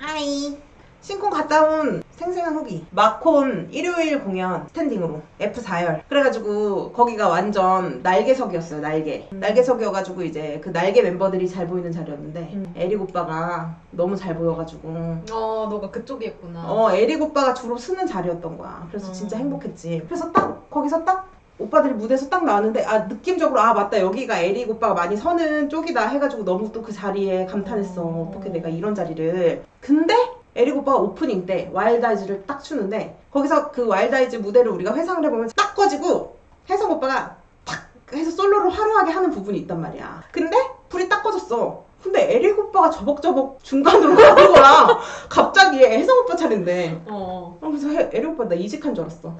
하이. 신콘 갔다 온 생생한 후기. 마콘 일요일 공연 스탠딩으로 F4열. 그래가지고 거기가 완전 날개석이었어요, 날개. 음. 날개석이어가지고 이제 그 날개 멤버들이 잘 보이는 자리였는데 음. 에릭 오빠가 너무 잘 보여가지고 어, 너가 그쪽이었구나. 어, 에릭 오빠가 주로 쓰는 자리였던 거야. 그래서 진짜 음. 행복했지. 그래서 딱 거기서 딱 오빠들이 무대에서 딱 나왔는데 아 느낌적으로 아 맞다 여기가 에릭 오빠가 많이 서는 쪽이다 해가지고 너무 또 그 자리에 감탄했어. 음. 어떻게 내가 이런 자리를. 근데 에릭 오빠가 오프닝 때 와일드아이즈를 딱 추는데 거기서 그 와일드아이즈 무대를 우리가 회상을 해보면 딱 꺼지고 혜성 오빠가 탁 해서 솔로를 화려하게 하는 부분이 있단 말이야. 근데 불이 딱 꺼졌어. 근데 에릭 오빠가 저벅저벅 중간으로 가는 거야. 갑자기 혜성 오빠 차례인데. 어, 어, 그래서 해- 에릭 오빠 나 이직한 줄 알았어.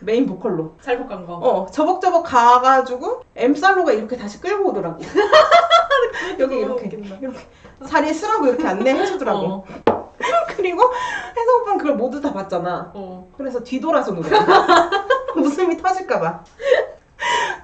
메인 보컬로. 잘못 간 거. 어, 저벅저벅 가가지고 엠살로가 이렇게 다시 끌고 오더라고. 여기 너무 이렇게 웃긴다. 이렇게 자리에 쓰라고 이렇게 안내해주더라고. 어, 그리고 혜성 오빠는 그걸 모두 다 봤잖아. 어. 그래서 뒤돌아서 노래. 웃음이 터질까봐.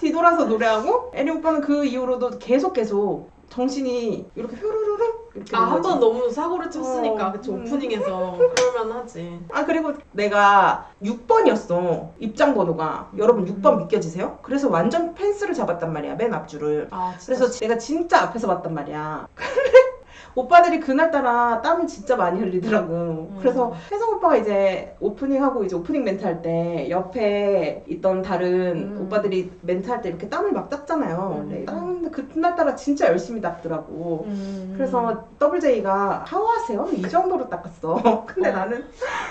뒤돌아서 노래하고 에릭 오빠는 그 이후로도 계속 계속 정신이 이렇게 효르르르 이렇게 아, 된 한. 번 너무 사고를 쳤으니까, 어, 그치, 음. 오프닝에서. 그러면 하지. 아 그리고 내가 6번이었어 입장 번호가 여러분 6번 음. 믿겨지세요? 그래서 완전 펜스를 잡았단 말이야 맨 앞줄을 아, 진짜. 그래서 내가 진짜 앞에서 봤단 말이야 근데 오빠들이 그날따라 땀을 진짜 많이 흘리더라고 그래서 혜성 오빠가 이제 오프닝하고 이제 오프닝 멘트 할 때 옆에 있던 다른 음. 오빠들이 멘트 할 때 이렇게 땀을 막 닦잖아요 음. 근데 땀 그날따라 진짜 열심히 닦더라고 음. 그래서 WJ가 하와세요? 이 정도로 닦았어. 근데 어. 나는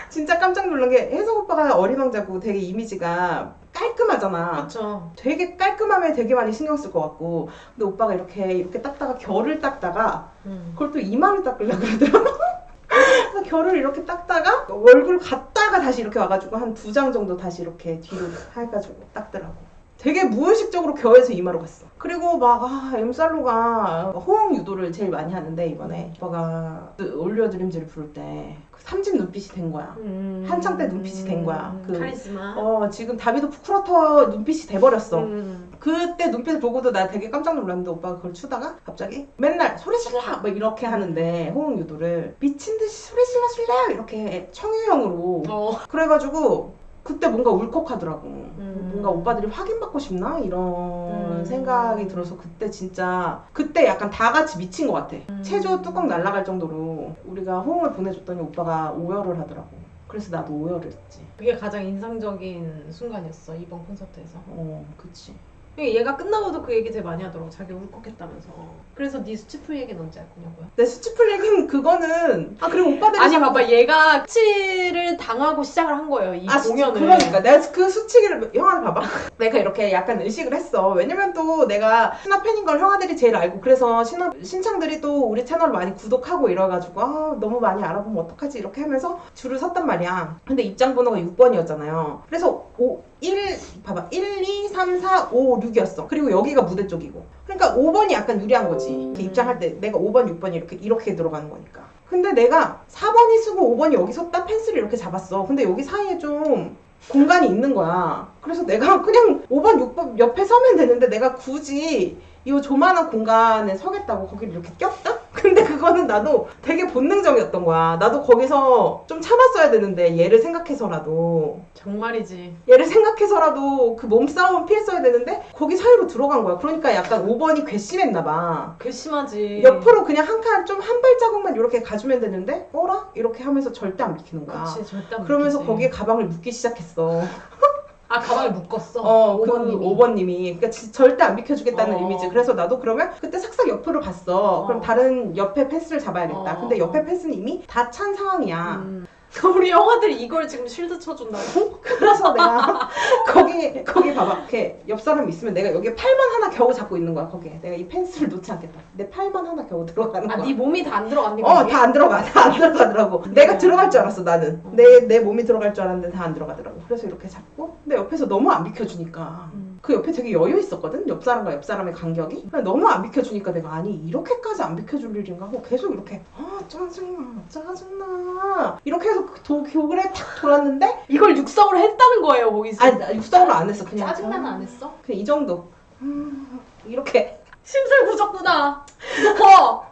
진짜 깜짝 놀란 게 혜성 오빠가 어린 왕자고 되게 이미지가 깔끔하잖아. 그쵸. 되게 깔끔함에 되게 많이 신경 쓸 것 같고. 근데 오빠가 이렇게 이렇게 닦다가 결을 닦다가 음. 그걸 또 이마를 닦으려고 그러더라고. 그래서 결을 이렇게 닦다가 얼굴 갔다가 다시 이렇게 와가지고 한 두 장 정도 다시 이렇게 뒤로 해가지고 닦더라고. 되게 무의식적으로 겨에서 이마로 갔어. 그리고 막, 아, 엠살로가 호응 유도를 제일 많이 하는데, 이번에. 오빠가 그 올려드림즈를 부를 때, 그 삼진 눈빛이 된 거야. 음. 한창 때 눈빛이 된 거야. 그- 카리스마. 어, 지금 다비도 푸쿠러터 눈빛이 돼버렸어. 음. 그때 눈빛을 보고도 나 되게 깜짝 놀랐는데 오빠가 그걸 추다가 갑자기 맨날 소리 질러 막 이렇게 하는데 호응 유도를 미친 듯이 소리 질러 질러 이렇게 청유형으로 어. 그래가지고 그때 뭔가 울컥하더라고 음. 뭔가 오빠들이 확인받고 싶나 이런 음. 생각이 들어서 그때 진짜 그때 약간 다 같이 미친 것 같아 음. 체조 뚜껑 날아갈 정도로 우리가 호응을 보내줬더니 오빠가 오열을 하더라고 그래서 나도 오열을 했지 그게 가장 인상적인 순간이었어, 이번 콘서트에서. 어 그치 얘가 끝나고도 그 얘기 되게 많이 하더라고. 자기 울컥했다면서. 그래서 네 수치풀 얘기는 언제 할 거냐고요? 내 수치풀 얘기는 그거는 아 그리고 오빠들이 아니 자꾸- 봐봐 얘가 수치를 당하고 시작을 한 거예요 이아 진짜 공연을 그러니까 내가 그 수치기를 형아를 봐봐 내가 이렇게 약간 의식을 했어 왜냐면 또 내가 신화 팬인 걸 형아들이 제일 알고 그래서 신화 신창들이 또 우리 채널을 많이 구독하고 이래가지고 아 너무 많이 알아보면 어떡하지 이렇게 하면서 줄을 섰단 말이야 근데 입장 번호가 6번이었잖아요 그래서 5 1 봐봐 1 2 3 4 5 6이었어 그리고 여기가 무대 쪽이고 그러니까 5번이 약간 유리한 거지 음. 입장할 때 내가 5번 6번 이렇게 이렇게 들어가는 거니까 근데 내가 4번이 쓰고 5번이 여기 섰다 펜슬을 이렇게 잡았어. 근데 여기 사이에 좀 공간이 있는 거야. 그래서 내가 그냥 5번, 6번 옆에 서면 되는데 내가 굳이 이 조만한 공간에 서겠다고 거기를 이렇게 꼈다? 근데 그거는 나도 되게 본능적이었던 거야. 나도 거기서 좀 참았어야 되는데 얘를 생각해서라도 정말이지 얘를 생각해서라도 그 몸싸움 피했어야 되는데 거기 사이로 들어간 거야. 그러니까 약간 5번이 괘씸했나 봐. 괘씸하지 옆으로 그냥 한 칸 좀 한 발자국만 이렇게 가주면 되는데 어라? 이렇게 하면서 절대 안 비키는 거야. 그치 절대 안 그러면서. 거기에 가방을 묶기 시작했어. 아 가방에 묶었어 어, 그 5번님이 5번님이. 그러니까 지- 절대 안 비켜주겠다는 어. 의미지. 그래서 나도 그러면 그때 싹싹 옆으로 갔어. 어. 그럼 다른 옆에 패스를 잡아야겠다. 어. 근데 옆에 패스는 이미 다 찬 상황이야. 음. 우리 영화들이 이걸 지금 쉴드 쳐준다고? 그래서 내가 거기 거기 봐봐. 이렇게 옆 사람 있으면 내가 여기 팔만 하나 겨우 잡고 있는 거야. 거기에 내가 이 펜스를 놓지 않겠다. 내 팔만 하나 겨우 들어가는 거야. 아네 몸이 다 안 들어갔니 어? 다 안 들어가. 다 안 들어가더라고. 내가 들어갈 줄 알았어, 나는. 어. 내, 내 몸이 들어갈 줄 알았는데 다 안 들어가더라고. 그래서 이렇게 잡고. 근데 옆에서 너무 안 비켜주니까. 음. 그 옆에 되게 여유 있었거든? 옆 사람과 옆 사람의 간격이. 너무 안 비켜주니까 내가 아니, 이렇게까지 안 비켜줄 일인가 하고 계속 이렇게, 아, 짜증나, 짜증나. 이렇게 해서 그 도, 교글에 탁 돌았는데, 이걸 육성으로 했다는 거예요 거기서 아니, 나 육성으로 안 했어. 그냥. 짜증나는 아, 안 했어? 그냥 이 정도. 음, 이렇게. 심술구졌구나 어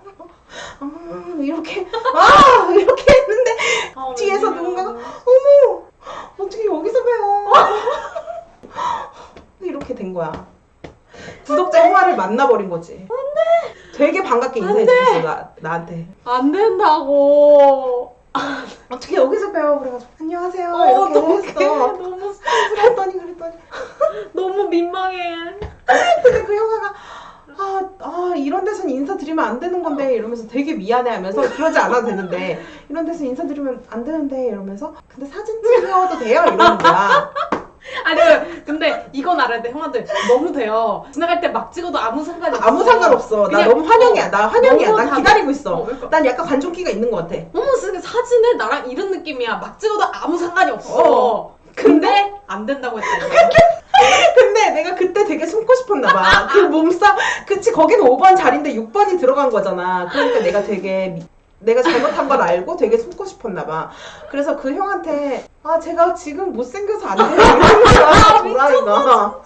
아, 이렇게. 아, 이렇게 거지. 안돼. 되게 반갑게 인사해 줬어 나 나한테. 안 된다고. 어떻게 여기서 배워 그래가지고 안녕하세요 어, 이렇게 어떡해. 했어. 너무 그랬더니 그랬더니 너무 민망해. 근데 그 형아가 아, 아 이런 데서는 인사드리면 안 되는 건데 이러면서 되게 미안해하면서 그러지 않아도 되는데 이런 데서 인사드리면 안 되는데 이러면서 근데 사진 찍어도 돼요 이러는 거야. 아니 근데 이건 알아야 돼 형아들 너무 돼요. 지나갈 때 막 찍어도 아무 상관이 없어. 아무 상관없어. 나 그냥, 너무 환영이야. 나 환영이야. 너무 난 기다리고 있어. 어, 그러니까. 난 약간 관종기가 있는 것 같아. 어머 쓰는 사진을 나랑 이런 느낌이야. 막 찍어도 아무 상관이 없어. 어. 근데 안 된다고 했다. 이거. 근데 내가 그때 되게 숨고 싶었나 봐. 그 몸싸, 그치, 거기는 5번 자리인데 6번이 들어간 거잖아. 그러니까 내가 되게, 미- 내가 잘못한 걸 알고 되게 숨고 싶었나 봐. 그래서 그 형한테, 아, 제가 지금 못생겨서 안 돼요. 거야, 도라이가.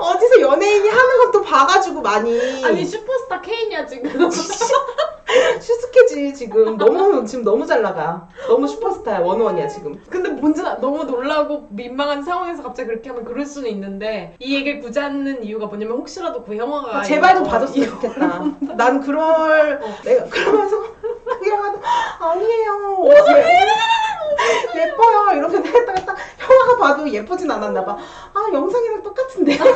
어디서 연예인이 하는 것도 봐가지고 많이. 아니 슈퍼스타 K냐 지금. 슈스케지, 지금. 너무, 지금 너무 잘 나가. 너무 슈퍼스타야, 원원이야, 지금. 근데 뭔지 나 너무 놀라고 민망한 상황에서 갑자기 그렇게 하면 그럴 수는 있는데 이 얘기를 굳이 하는 이유가 뭐냐면 혹시라도 그 아, 제발 좀 이거- 봐줬으면 좋겠다. 난 그럴 내가 그러면서 그 영화도 아니에요. 예, 예뻐요. 이렇게 했다가 딱 형아가 봐도 예쁘진 않았나 봐. 아 영상이랑 똑같은데.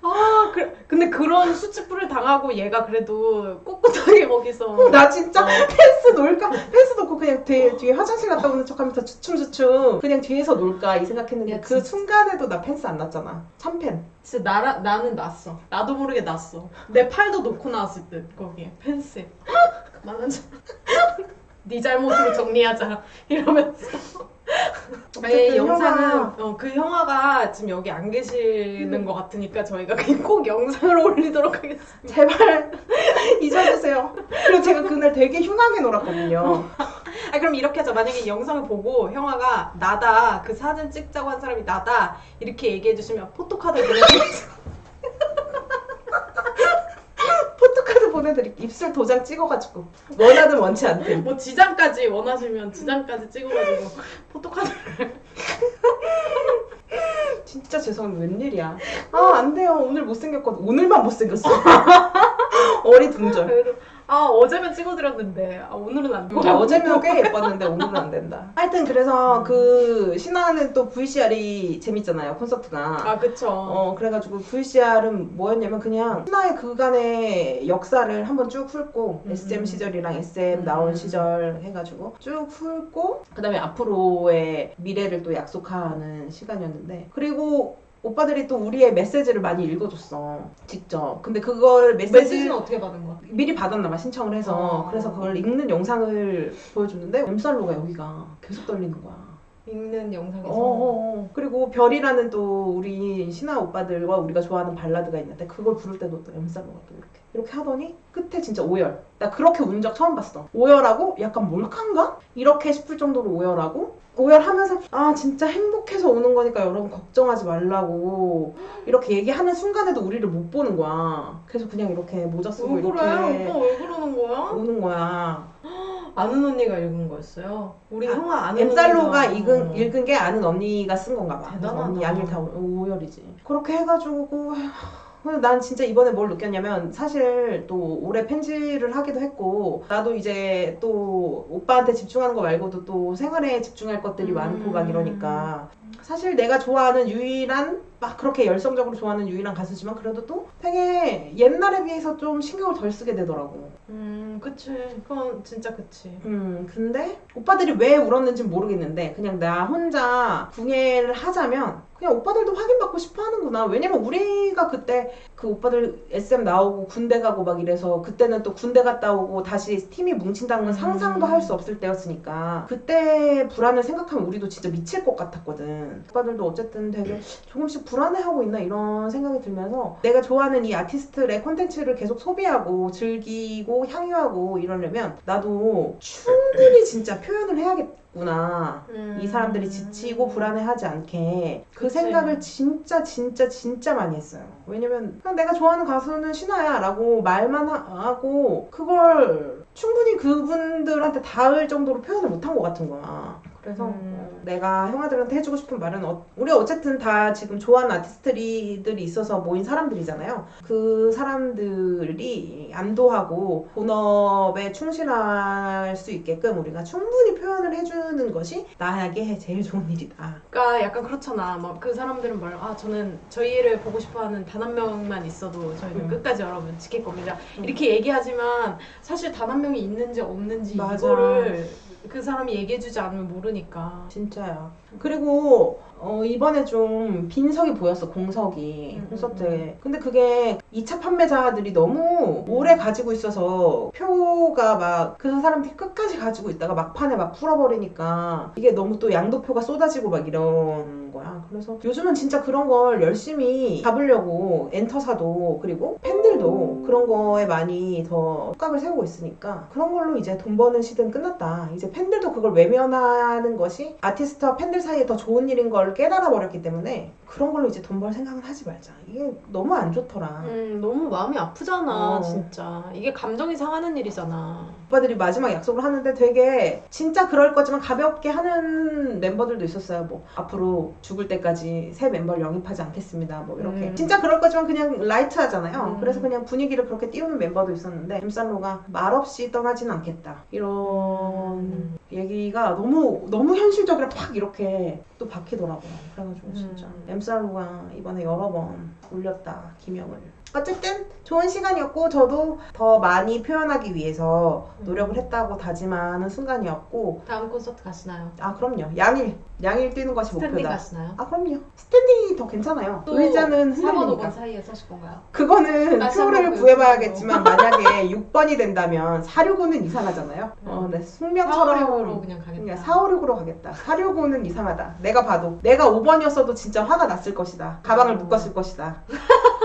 아, 그, 근데 그런 수치풀을 당하고 얘가 그래도 꿋꿋하게 거기서 나 진짜 펜스 놀까? 펜스 놓고 그냥 뒤에, 뒤에 화장실 갔다 오는 척하면서 주춤주춤 그냥 뒤에서 놀까 이 생각했는데 야, 그 진짜. 순간에도 나 펜스 안 났잖아. 참펜. 진짜 나라, 나는 났어. 나도 모르게 났어. 내 팔도 놓고 나왔을 듯 거기에 펜스에. 그만하자. 네 잘못으로 정리하자 이러면서. 어쨌든 영상은. 어, 그 형아가 지금 여기 안 계시는 것 같으니까 저희가 꼭 영상을 올리도록 하겠습니다. 제발 잊어주세요. 그리고 제가 그날 되게 흉하게 놀았거든요. 아 그럼 이렇게 하자. 만약에 이 영상을 보고 형아가 나다 그 사진 찍자고 한 사람이 나다 이렇게 얘기해 주시면 포토카드 보내드릴게요. 포토카드 보내드릴게. 입술 도장 찍어가지고 원하든 원치 않든. 뭐 지장까지 원하시면 지장까지 찍어가지고 포토카드를 진짜 죄송합니다. 웬일이야. 아 안 돼요. 오늘 못생겼거든. 오늘만 못생겼어. 어리둥절. 아 어제면 찍어드렸는데 아 오늘은 안 돼. 아, 어제면 꽤 예뻤는데 오늘은 안 된다. 하여튼 그래서 그 신화는 또 VCR이 재밌잖아요. 콘서트가. 아 그쵸. 어 그래가지고 VCR은 뭐였냐면 그냥 신화의 그간의 역사를 한번 쭉 훑고 음. SM 시절이랑 SM 나온 음. 시절 해가지고 쭉 훑고 그다음에 앞으로의 미래를 또 약속하는 시간이었는데 그리고 오빠들이 또 우리의 메시지를 많이 읽어줬어 직접 근데 그걸 메시지 메시지는 어떻게 받은 거야? 미리 받았나 봐 신청을 해서 어. 그래서 그걸 읽는 영상을 보여줬는데 엠살로가 여기가 계속 떨리는 거야 읽는 영상에서. 어어어. 그리고 별이라는 또 우리 신화 오빠들과 우리가 좋아하는 발라드가 있는데 그걸 부를 때도 또 엠살로가 또 이렇게 이렇게 하더니 끝에 진짜 오열. 나 그렇게 운 적 처음 봤어. 오열하고 약간 몰카인가? 이렇게 싶을 정도로 오열하고 오열하면서 아 진짜 행복해서 오는 거니까 여러분 걱정하지 말라고 이렇게 얘기하는 순간에도 우리를 못 보는 거야. 그래서 그냥 이렇게 모자 쓰고 왜 이렇게 그래? 오빠 왜 그러는 거야? 오는 거야. 아는 언니가 읽은 거였어요. 우리 아, 형아 아는 엠살로가. 읽은, 어. 읽은 게 아는 언니가 쓴 건가 봐. 대단하다. 언니 양일 다 오- 오열이지. 그렇게 해가지고 난 진짜 이번에 뭘 느꼈냐면 사실 또 올해 편지를 하기도 했고 나도 이제 또 오빠한테 집중하는 거 말고도 또 생활에 집중할 것들이 음. 많고 막 이러니까 사실 내가 좋아하는 유일한 막 그렇게 열성적으로 좋아하는 유일한 가수지만 그래도 또 되게 옛날에 비해서 좀 신경을 덜 쓰게 되더라고. 음 그치. 그건 진짜 그치. 음, 근데 오빠들이 왜 울었는지 모르겠는데 그냥 나 혼자 궁예를 하자면 그냥 오빠들도 확인받고 싶어 하는구나. 왜냐면 우리가 그때 그 오빠들 SM 나오고 군대 가고 막 이래서 그때는 또 군대 갔다 오고 다시 팀이 뭉친다는 건 음. 상상도 할 수 없을 때였으니까 그때 불안을 생각하면 우리도 진짜 미칠 것 같았거든. 오빠들도 어쨌든 되게 조금씩 불안해하고 있나 이런 생각이 들면서 내가 좋아하는 이 아티스트의 콘텐츠를 계속 소비하고 즐기고 향유하고 이러려면 나도 충분히 진짜 표현을 해야겠 구나. 음. 이 사람들이 지치고 불안해하지 않게 그 그치. 생각을 진짜 진짜 진짜 많이 했어요. 왜냐면 그냥 내가 좋아하는 가수는 신화야라고 말만 하, 고 그걸 충분히 그분들한테 닿을 정도로 표현을 못한 것 같은 거야. 그래서 음. 어, 내가 형아들한테 해주고 싶은 말은 어, 우리 어쨌든 다 지금 좋아하는 아티스트들이 있어서 모인 사람들이잖아요. 그 사람들이 안도하고 본업에 충실할 수 있게끔 우리가 충분히 표현을 해주는 것이 나에게 제일 좋은 일이다. 그러니까 약간 그렇잖아. 막 그 사람들은 말, 아 저는 저희를 보고 싶어하는 단 한 명만 있어도 저희는 음. 끝까지 여러분 지킬 겁니다. 음. 이렇게 얘기하지만 사실 단 한 명이 있는지 없는지 맞아. 이거를 그 사람이 얘기해주지 않으면 모르니까. 진짜요. 그리고 어, 이번에 좀 빈석이 보였어 공석이 음, 콘서트 에. 근데 그게 2차 판매자들이 너무 오래 가지고 있어서 표가 막 그 사람들이 끝까지 가지고 있다가 막판에 막 풀어버리니까 이게 너무 또 양도표가 쏟아지고 막 이런 거야. 그래서 요즘은 진짜 그런 걸 열심히 잡으려고 엔터사도 그리고 팬들도 그런 거에 많이 더 촉각을 세우고 있으니까 그런 걸로 이제 돈 버는 시대는 끝났다. 이제 팬들도 그걸 외면하는 것이 아티스트와 팬들 사이에 더 좋은 일인 걸 깨달아 버렸기 때문에 그런 걸로 이제 돈 벌 생각은 하지 말자. 이게 너무 안 좋더라. 음 너무 마음이 아프잖아 어. 진짜. 이게 감정이 상하는 일이잖아. 오빠들이 마지막 약속을 하는데 되게 진짜 그럴 거지만 가볍게 하는 멤버들도 있었어요. 뭐 앞으로 죽을 때까지 새 멤버를 영입하지 않겠습니다. 뭐 이렇게 음. 진짜 그럴 거지만 그냥 라이트 하잖아요. 음. 그래서 그냥 분위기를 그렇게 띄우는 멤버도 있었는데 엠살로가 말없이 떠나지는 않겠다. 이런 음. 얘기가 너무 너무 현실적이라 팍 이렇게 또 박히더라고요. 그래가지고 진짜 음. 엠살로가 이번에 여러 번 울렸다 김영을. 어쨌든 좋은 시간이었고 저도 더 많이 표현하기 위해서 노력을 했다고 다짐하는 순간이었고 다음 콘서트 가시나요? 아 그럼요 양일 양일 뛰는 것이 스탠딩 목표다. 가시나요? 아 그럼요 스탠딩이 더 괜찮아요. 또 의자는 4번, 흔들리니까. 5번 사이에 서실 건가요? 그거는 다시 표를 한번 구해봐야겠지만 만약에 6번이 된다면 465는 이상하잖아요. 어, 음. 네, 숙명처럼 456으로 그냥 가겠다. 그냥 456으로 가겠다. 465는 이상하다. 내가 봐도 내가 5번이었어도 진짜 화가 났을 것이다. 가방을 음. 묶었을 것이다.